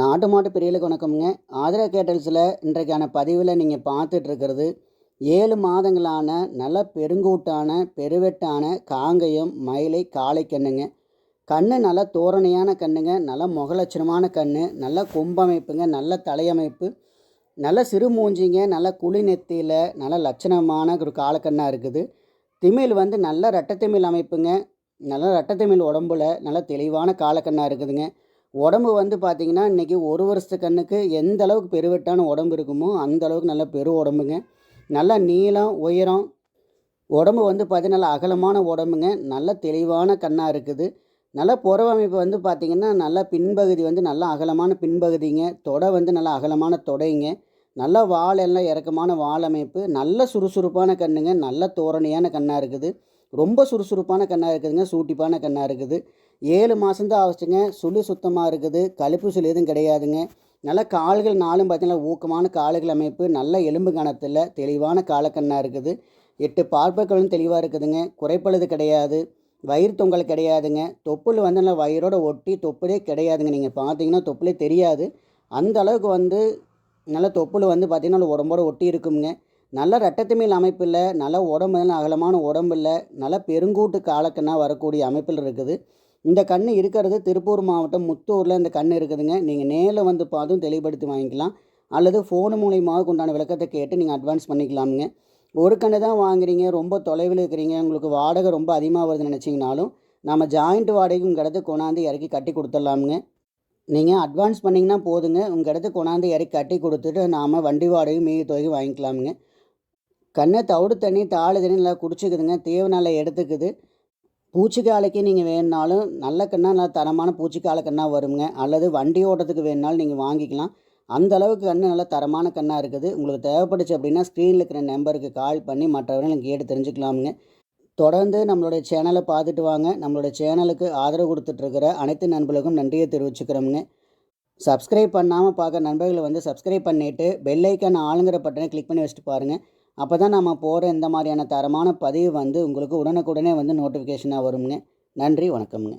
நாட்டு மாட்டு பிரியலுக்கு வணக்கம்ங்க. ஆதிரா கேட்டல்ஸில் இன்றைக்கான பதிவில் நீங்கள் பார்த்துட்ருக்கிறது ஏழு மாதங்களான நல்ல பெருங்கூட்டான பெருவெட்டான காங்கயம் மயிலை காளை கண்ணுங்க. கண்ணு நல்ல தோரணையான கண்ணுங்க நல்ல முகலட்சணமான கண் நல்ல கொம்பமைப்புங்க நல்ல தலையமைப்பு நல்ல சிறு மூஞ்சிங்க நல்ல குழி நெத்தியில் நல்ல லட்சணமான ஒரு காலக்கண்ணாக இருக்குது. திமிழ் வந்து நல்ல ரெட்டத்திமிழ் அமைப்புங்க நல்ல ரெட்டத்திமிழ் உடம்புல நல்ல தெளிவான காலக்கண்ணாக இருக்குதுங்க. உடம்பு வந்து பார்த்திங்கன்னா இன்றைக்கி ஒரு வருஷத்து கண்ணுக்கு எந்த அளவுக்கு பெருவெட்டான உடம்பு இருக்குமோ அந்த அளவுக்கு நல்ல பெரு உடம்புங்க. நல்லா நீளம் உயரம். உடம்பு வந்து பார்த்திங்கன்னா நல்ல அகலமான உடம்புங்க. நல்ல தெளிவான கண்ணாக இருக்குது. நல்ல புறவமைப்பு வந்து பார்த்திங்கன்னா நல்லா பின்பகுதி வந்து நல்ல அகலமான பின்பகுதிங்க. தொடை வந்து நல்ல அகலமான தொடைங்க. நல்ல வால் எல்லாம் இறக்கமான வால் அமைப்பு. நல்ல சுறுசுறுப்பான கண்ணுங்க. நல்ல தோரணையான கண்ணாக இருக்குது. ரொம்ப சுறுசுறுப்பான கண்ணாக இருக்குதுங்க சூட்டிப்பான கண்ணாக இருக்குது. ஏழு மாதம்தான் ஆச்சுங்க சுழி சுத்தமாக இருக்குது கழுப்பு சுழி எதுவும் கிடையாதுங்க. நல்ல கால்கள் நாளும் பார்த்தீங்கன்னா ஊக்கமான கால்கள் அமைப்பு நல்ல எலும்பு கணத்தில் தெளிவான காலக்கண்ணாக இருக்குது. எட்டு பார்ப்பக்களும் தெளிவாக இருக்குதுங்க குறைப்பழுது கிடையாது வயிறு தொங்கல் கிடையாதுங்க. தொப்புள் வந்து நல்லா வயிறோட ஒட்டி தொப்புலே கிடையாதுங்க நீங்கள் பார்த்தீங்கன்னா தொப்புலே தெரியாது. அந்த அளவுக்கு வந்து நல்ல தொப்புள் வந்து பார்த்திங்கன்னா உடம்போட ஒட்டி இருக்குங்க. நல்ல ரெட்டத்திமிழ் அமைப்பில் நல்ல உடம்பு நல்ல அகலமான உடம்பில் நல்ல பெருங்கூட்டு காலக்கண்ணா வரக்கூடிய அமைப்பில் இருக்குது. இந்த கண் இருக்கிறது திருப்பூர் மாவட்டம் முத்தூரில் இந்த கண் இருக்குதுங்க. நீங்கள் நேரில் வந்து பார்த்தும் தெளிவுபடுத்தி வாங்கிக்கலாம். அல்லது ஃபோனு மூலியமாக உண்டான விளக்கத்தை கேட்டு நீங்கள் அட்வான்ஸ் பண்ணிக்கலாமுங்க. ஒரு கண்ணு தான் வாங்குறீங்க ரொம்ப தொலைவில் இருக்கிறீங்க உங்களுக்கு வாடகை ரொம்ப அதிகமாக வருதுன்னு நினச்சிங்கனாலும் நம்ம ஜாயிண்ட் வாடகைக்கு உங்கள் இடத்துக்கு கொண்டாந்து இறக்கி கட்டி கொடுத்துடலாமுங்க. நீங்கள் அட்வான்ஸ் பண்ணிங்கன்னா போதுங்க. உங்கள் இடத்துக்கு கொண்டாந்து இறக்கி கட்டி கொடுத்துட்டு நாம் வண்டி வாடகை மீதி தொகை வாங்கிக்கலாமுங்க. கண்ணை தவிடு தண்ணி தாழ் தண்ணி நல்லா குடிச்சிக்குதுங்க. தேவை நல்லா எடுத்துக்குது பூச்சிக்காலைக்கு நீங்கள் வேணுனாலும் நல்ல கண்ணாக நல்லா தரமான பூச்சிக்கால கண்ணாக வருங்க. அல்லது வண்டி ஓட்டத்துக்கு வேணுனாலும் நீங்கள் வாங்கிக்கலாம். அந்த அளவுக்கு கண்ணு நல்ல தரமான கண்ணாக இருக்குது. உங்களுக்கு தேவைப்பட்டுச்சு அப்படின்னா ஸ்க்ரீனில் இருக்கிற நம்பருக்கு கால் பண்ணி மற்றவர்கள் கேட்டு தெரிஞ்சுக்கலாமுங்க. தொடர்ந்து நம்மளுடைய சேனலை பார்த்துட்டு வாங்க. நம்மளுடைய சேனலுக்கு ஆதரவு கொடுத்துட்ருக்கிற அனைத்து நண்பர்களுக்கும் நன்றியை தெரிவிச்சுக்கிறோமுங்க. சப்ஸ்கிரைப் பண்ணாமல் பார்க்க நண்பர்களை வந்து சப்ஸ்கிரைப் பண்ணிவிட்டு பெல்லைக்கான ஆளுங்கிற பட்டனை கிளிக் பண்ணி வச்சுட்டு பாருங்கள் அப்போ தான் நம்ம போகிற இந்த மாதிரியான தரமான பதிவு வந்து உங்களுக்கு உடனுக்குடனே வந்து நோட்டிஃபிகேஷனாக வருங்க நன்றி வணக்கம்ங்க.